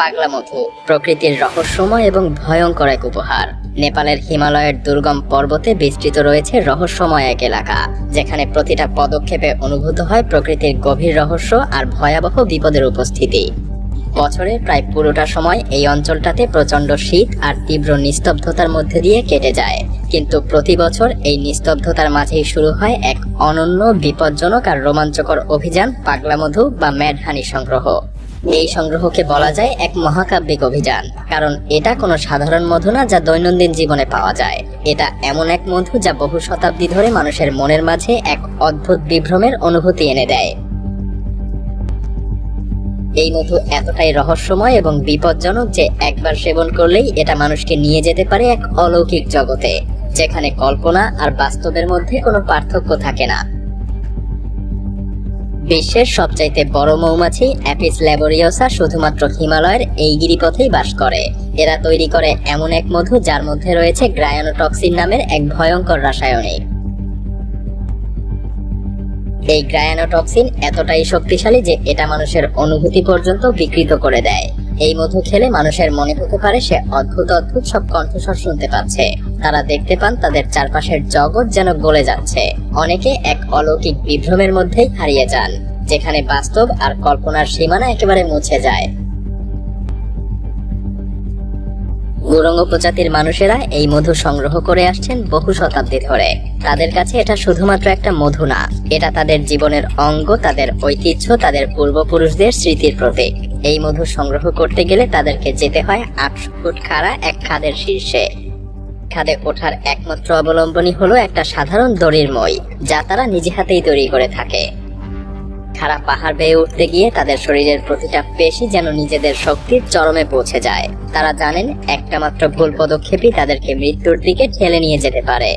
পাগলা মধু প্রকৃতির রহস্যময় এবং ভয়ঙ্কর এক উপহার। নেপালের হিমালয়ের দুর্গম পর্বতে বিস্তৃত রয়েছে রহস্যময় এক এলাকা, যেখানে প্রতিটা পদক্ষেপে অনুভূত হয় প্রকৃতির গভীর রহস্য আর ভয়াবহ বিপদের উপস্থিতি। বছরের প্রায় পুরোটা সময় এই অঞ্চলটাতে প্রচণ্ড শীত আর তীব্র নিস্তব্ধতার মধ্যে দিয়ে কেটে যায়। কিন্তু প্রতি বছর এই নিস্তব্ধতার মাঝেই শুরু হয় এক অনন্য বিপজ্জনক আর রোমাঞ্চকর অভিযান পাগলা মধু বা ম্যাডহানি সংগ্রহ। এই সংগ্রহকে বলা যায় এক মহাকাব্যিক অভিযান। কারণ এটা কোনো সাধারণ মধু না যা দৈনন্দিন জীবনে পাওয়া যায়। এটা এমন এক মধু যা বহু শতাব্দী ধরে মানুষের মনের মাঝে এক অদ্ভুত বিভ্রমের অনুভূতি এনে দেয়। এই মধু এতটাই রহস্যময় এবং বিপজ্জনক যে একবার সেবন করলেই এটা মানুষকে নিয়ে যেতে পারে এক অলৌকিক জগতে, যেখানে কল্পনা আর বাস্তবের মধ্যে কোনো পার্থক্য থাকে না। বিশ্বের সবচাইতে বড় মৌমাছি অ্যাপিস ল্যাবোরিওসা শুধুমাত্র হিমালয়ের এই গিরিপথেই বাস করে। এরা তৈরি করে এমন এক মধু যার মধ্যে রয়েছে গ্রায়ানোটক্সিন নামের এক ভয়ঙ্কর রাসায়নিক। এই গ্রায়ানোটক্সিন এতটাই শক্তিশালী যে এটা মানুষের অনুভূতি পর্যন্ত বিকৃত করে দেয়। এই মধু খেলে মানুষের মনে হতে পারে সে অদ্ভুত অদ্ভুত সব কণ্ঠস্বর শুনতে পাচ্ছে। তারা দেখতে পান তাদের চারপাশের জগৎ যেন গলে যাচ্ছে। অনেকে এক অলৌকিক বিভ্রমের মধ্যেই হারিয়ে যান, যেখানে বাস্তব আর কল্পনার সীমানা একেবারে মুছে যায়। গুরঙ্গ প্রজাতির মানুষেরা এই মধু সংগ্রহ করে আসছেন বহু শতাব্দী ধরে। তাদের কাছে এটা শুধুমাত্র একটা মধু না, এটা তাদের জীবনের অঙ্গ, তাদের ঐতিহ্য, তাদের পূর্বপুরুষদের স্মৃতির প্রতীক। এই মধু সংগ্রহ করতে গেলে তাদেরকে যেতে হয় আটশো ফুট খাড়া এক খাদের শীর্ষে। খাদে ওঠার একমাত্র অবলম্বনই হলো একটা সাধারণ দড়ির মই, যা তারা নিজে হাতেই তৈরি করে থাকে। খারাপ পাহাড় বেয়ে উঠতে গিয়ে তাদের শরীরের প্রতিটা পেশি যেন নিজেদের শক্তির চরমে পৌঁছে যায়। তারা জানেন, একটা মাত্র ভুল পদক্ষেপই তাদেরকে মৃত্যুর দিকে ঠেলে নিয়ে যেতে পারে।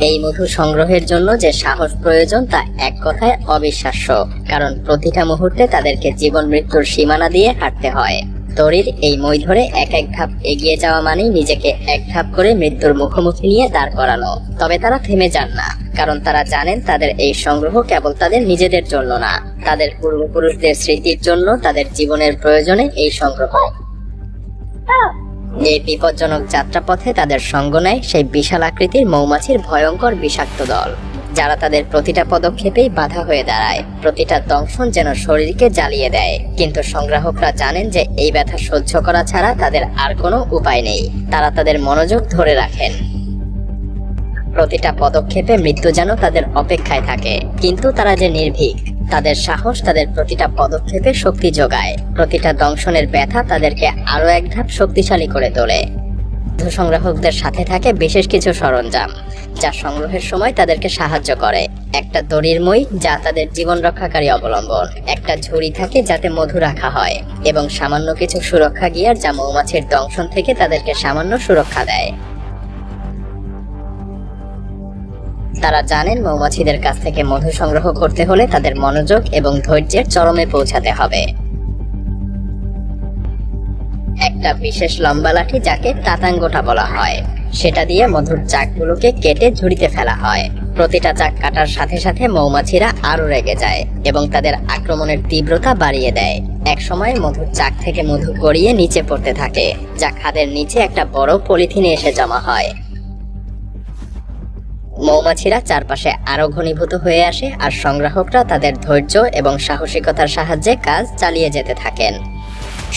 এই মধু সংগ্রহের জন্য যে সাহস প্রয়োজন তা এক কথায় অবিশ্বাস্য, কারণ প্রতিটা মুহূর্তে তাদেরকে জীবন মৃত্যুর সীমানা দিয়ে হাঁটতে হয়। তরির এই মই ধরে এক এক ধাপ এগিয়ে যাওয়া মানেই নিজেকে এক ধাপ করে মৃত্যুর মুখোমুখি নিয়ে দাঁড় করানো। তবে তারা থেমে যান না, কারণ তারা জানেন তাদের এই সংগ্রহ কেবল তাদের নিজেদের জন্য না, তাদের পূর্বপুরুষদের স্মৃতির জন্য তাদের জীবনের প্রয়োজনে এই সংগ্রহ এই বিপজ্জনক যাত্রাপথে তাদের সঙ্গ নেয় সেই বিশাল আকৃতির মৌমাছির ভয়ঙ্কর বিষাক্ত দল। যারা তাদের প্রতিটা পদক্ষেপেই বাধা হয়ে দাঁড়ায়। প্রতিটা দংশন যেন শরীরকে জ্বালিয়ে দেয়। কিন্তু সংগ্রাহকরা জানেন যে এই ব্যথা সহ্য করা ছাড়া তাদের আর কোনো উপায় নেই। তারা তাদের মনোযোগ ধরে রাখেন। প্রতিটা পদক্ষেপে মৃত্যু যেন তাদের অপেক্ষায় থাকে। কিন্তু তারা যে নির্ভীক, তাদের সাহস তাদের প্রতিটা পদক্ষেপে শক্তি যোগায়। প্রতিটা দংশনের ব্যথা তাদেরকে আরও এক ধাপ শক্তিশালী করে তোলে। মধু সংগ্রাহকদের সাথে থাকে বিশেষ কিছু সরঞ্জাম, যা সংগ্রহের সময় তাদেরকে সাহায্য করে। একটা দড়ির মই, যা তাদের জীবন রক্ষাকারী অবলম্বন। একটা ঝুড়ি থাকে, যাতে মধু রাখা হয়। এবং সামান্য কিছু সুরক্ষা গিয়ার, যা মৌমাছির দংশন থেকে তাদেরকে সামান্য সুরক্ষা দেয়। তারা জানেন মৌমাছিদের কাছ থেকে মধু সংগ্রহ করতে হলে তাদের মনোযোগ এবং ধৈর্যের চরমে পৌঁছাতে হবে। একটা বিশেষ লম্বা লাঠি যাকে তাতাঙ্গটা বলা হয়। সেটা দিয়ে মধুর চাকগুলোকে কেটে ঝুড়িতে ফেলা হয়। প্রতিটা চাক কাটার সাথে সাথে মৌমাছিরা আরও রেগে যায় এবং তাদের আক্রমণের তীব্রতা বাড়িয়ে দেয়। এক সময় মধুর চাক থেকে মধু গড়িয়ে নিচে পড়তে থাকে, যা খাদের নিচে একটা বড় পলিথিনে এসে জমা হয়। মৌমাছিরা চারপাশে আরও ঘনীভূত হয়ে আসে আর সংগ্রাহকরা তাদের ধৈর্য এবং সাহসিকতার সাহায্যে কাজ চালিয়ে যেতে থাকেন।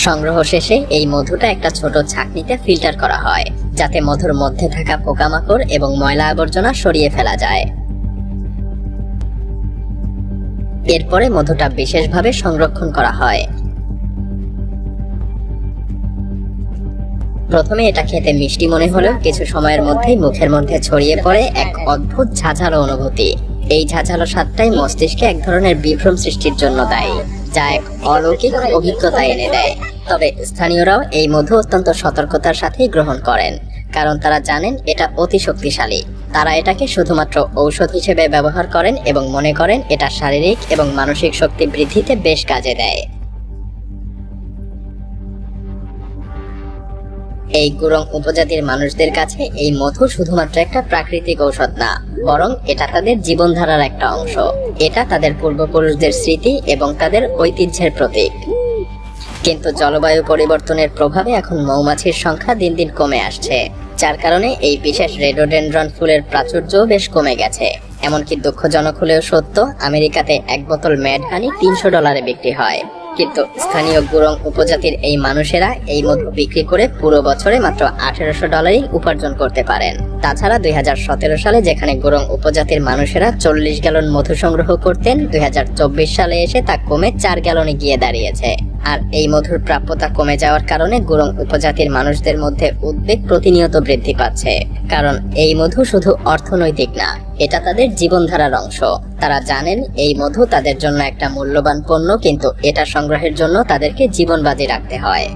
সংগ্রহ শেষে এই মধুটা একটা ছোট ছাকনিতে ফিল্টার করা হয়, যাতে মধুর মধ্যে থাকা পোকামাকড় এবং ময়লা আবর্জনা সরিয়ে ফেলা যায়। এরপরে মধুটা বিশেষভাবে সংরক্ষণ করা হয়। প্রথমে এটা খেতে মিষ্টি মনে হলেও কিছু সময়ের মধ্যেই মুখের মধ্যে ছড়িয়ে পড়ে এক অদ্ভুত ঝাঁঝালো অনুভূতি। এই ঝাঁঝালো স্বাদটাই মস্তিষ্কে এক ধরনের বিভ্রম সৃষ্টির জন্য দায়ী, যা এক অলৌকিক অভিজ্ঞতা এনে দেয়। তবে স্থানীয়রাও এই মধু অত্যন্ত সতর্কতার সাথেই গ্রহণ করেন, কারণ তারা জানেন এটা অতি শক্তিশালী। তারা এটাকে শুধুমাত্র ঔষধ হিসেবে ব্যবহার করেন এবং মনে করেন এটা শারীরিক এবং মানসিক শক্তি বৃদ্ধিতে বেশ কাজে দেয়। এই গুরং উপজাতির মানুষদের কাছে এই মধু শুধুমাত্র একটা প্রাকৃতিক ঔষধ না, বরং এটা তাদের জীবনধারার একটা অংশ। এটা তাদের পূর্বপুরুষদের স্মৃতি এবং তাদের ঐতিহ্যের প্রতীক। কিন্তু জলবায়ু পরিবর্তনের প্রভাবে এখন মৌমাছির সংখ্যা দিন দিন কমে আসছে, যার কারণে এই বিশেষ রেডোডেন্ড্রন ফুলের প্রাচুর্যও বেশ কমে গেছে। এমনকি দুঃখজনক হলেও সত্য, আমেরিকাতে এক বোতল ম্যাড হানি তিনশো ডলারে বিক্রি হয়। কিন্তু স্থানীয় গুরং উপজাতির এই মানুষেরা এই মধু বিক্রি করে পুরো বছরে মাত্র আঠেরোশো ডলারই উপার্জন করতে পারেন। তাছাড়া দুই হাজার সতেরো সালে যেখানে গুরং উপজাতির মানুষেরা চল্লিশ গ্যালন মধু সংগ্রহ করতেন, দুই হাজার চব্বিশ সালে এসে তা কমে চার গ্যালনে গিয়ে দাঁড়িয়েছে। আর এই মধুর প্রাপ্যতা কমে যাওয়ার কারণে গুরং উপজাতির মানুষদের মধ্যে উদ্বেগ প্রতিনিয়ত বৃদ্ধি পাচ্ছে। কারণ এই মধু শুধু অর্থনৈতিক না, এটা তাদের জীবনধারার অংশ। তারা জানেন এই মধু তাদের জন্য একটা মূল্যবান পণ্য, কিন্তু এটা সংগ্রহের জন্য তাদেরকে জীবন বাজি রাখতে হয়।